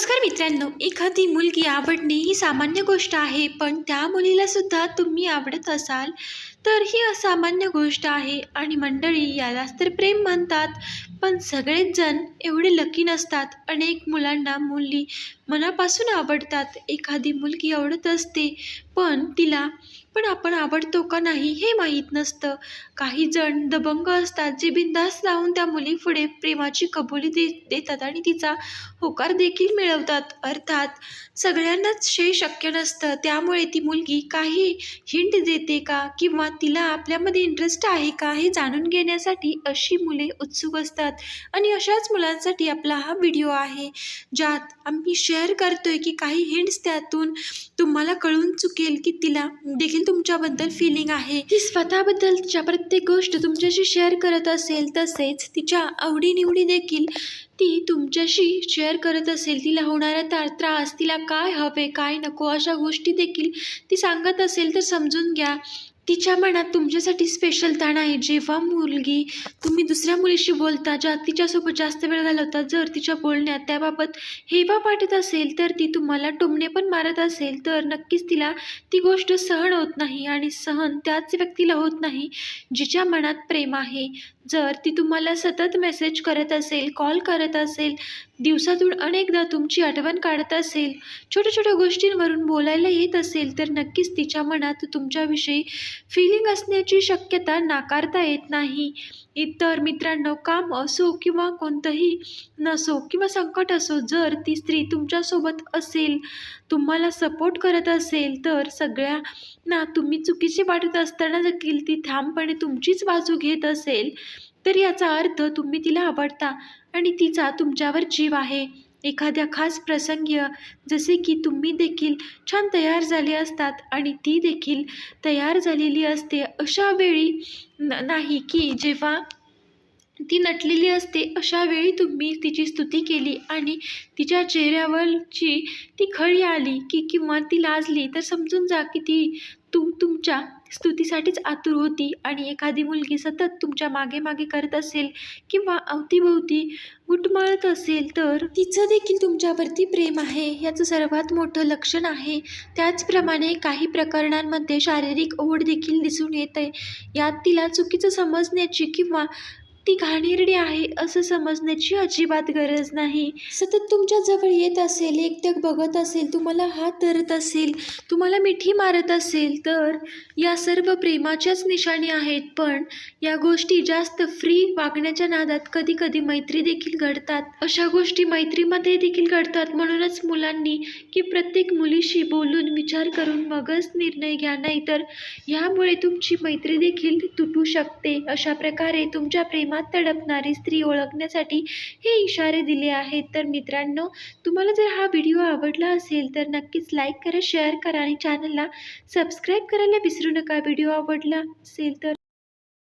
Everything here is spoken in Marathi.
नमस्कार मित्रांनो एखादी मुलगी आवडणे ही सामान्य गोष्ट आहे पण त्या मुलीला सुद्धा तुम्ही आवडत असाल तर ही असामान्य गोष्ट आहे आणि मंडळी यालाच तर प्रेम म्हणतात. पण सगळेच जण एवढे लकी नसतात. अनेक मुलांना मुली मनापासून आवडतात. एखादी मुलगी आवडत असते पण तिला पण आपण आवडतो का नाही हे माहीत नसतं. काही जण दबंग असतात जे बिंदास जाऊन त्या मुलीपुढे प्रेमाची कबुली दे देतात आणि तिचा होकार देखील मिळवतात. अर्थात सगळ्यांनाच हे शक्य नसतं. त्यामुळे ती मुलगी काही हिंट देते का? किंवा तिला आपल्यामध्ये इंटरेस्ट आहे का? हे जाणून घेण्यासाठी अशी मुले उत्सुक असतात. आणि अशाच मुलांसाठी आपला हा व्हिडिओ आहे. ज्यात आम्ही शेअर करतोय की काही हिंट्स त्यातून तुम्हाला कळून शकेल की तिला देखील तुमच्याबद्दल फिलिंग आहे. ती स्वतःबद्दल तिच्या प्रत्येक गोष्ट तुमच्याशी शेअर करत असेल तसेच तिच्या आवडीनिवडी देखील ती तुमच्याशी शेअर करत असेल. तिला होणारा ता त्रास तिला काय हवे काय नको अशा गोष्टी देखील ती सांगत असेल तर समजून घ्या. तिच्या मनात तुमच्यासाठी स्पेशल ताण आहे. जेव्हा मुलगी तुम्ही दुसऱ्या मुलीशी बोलता ज्या तिच्यासोबत जास्त वेळ घालवता जर तिच्या बोलण्यात त्याबाबत हेवा वाटत असेल तर ती तुम्हाला टोमणे पण मारत असेल तर नक्कीच तिला ती गोष्ट सहन होत नाही आणि सहन त्याच व्यक्तीला होत नाही जिच्या मनात प्रेम आहे. जर ती तुम्हाला सतत मेसेज करत असेल कॉल करत असेल दिवसातून अनेकदा तुमची आठवण काढत असेल छोट्या छोट्या गोष्टींवरून बोलायला येत असेल तर नक्कीच तिच्या मनात तुमच्याविषयी फिलिंग असण्याची शक्यता नाकारता येत नाही. इतर मित्रांनो काम असो किंवा कोणतंही नसो किंवा संकट असो जर ती स्त्री तुमच्यासोबत असेल तुम्हाला सपोर्ट करत असेल तर सगळ्यांना तुम्ही चुकीचे वाटत असताना देखील ती ठामपणे तुमचीच बाजू घेत असेल. तर याचा अर्थ तुम्ही तिला आवडता आणि तिचा तुमच्यावर जीव आहे. एखाद्या खास प्रसंगी जसे की तुम्ही देखील छान तयार झाले असतात आणि ती देखील तयार झालेली असते अशा वेळी न नाही की जेव्हा ती नटलेली असते अशा वेळी तुम्ही तिची स्तुती केली आणि तिच्या चेहऱ्यावरची ती खळी आली की किंवा ती लाजली तर समजून जा की ती तू तुमच्या स्तुतीसाठीच आतुर होती आणि एखादी मुलगी सतत तुमच्या मागे मागे करत असेल किंवा अवतीभोवती गुटमाळत असेल तर? तिचं देखील तुमच्यावरती प्रेम आहे याचं सर्वात मोठं लक्षण आहे. त्याचप्रमाणे काही प्रकरणांमध्ये शारीरिक ओढ देखील दिसून येते यात तिला चुकीचं समजण्याची किंवा ती घाणेरडी आहे असं समजण्याची अजिबात गरज नाही. सतत तुमच्या जवळ येत असेल एकटक बघत असेल तुम्हाला हात धरत असेल तुम्हाला मिठी मारत असेल तर या सर्व प्रेमाच्याच निशाणी आहेत. पण या गोष्टी जास्त फ्री वागण्याच्या नादात कधी कधी मैत्री देखील घडतात. अशा गोष्टी मैत्रीमध्ये देखील घडतात. म्हणूनच मुलांनी की प्रत्येक मुलीशी बोलून विचार करून मगच निर्णय घ्या नाहीतर यामुळे तुमची मैत्री देखील तुटू शकते. अशा प्रकारे तुमच्या प्रेम प्रेमात तडपणारी स्त्री ओळखण्यासाठी हे इशारे दिले आहेत. तर मित्रांनो तुम्हाला जर हा व्हिडिओ आवडला असेल तर नक्कीच लाईक करा शेअर करा आणि चॅनलला सबस्क्राईब करायला विसरू नका. व्हिडिओ आवडला असेल तर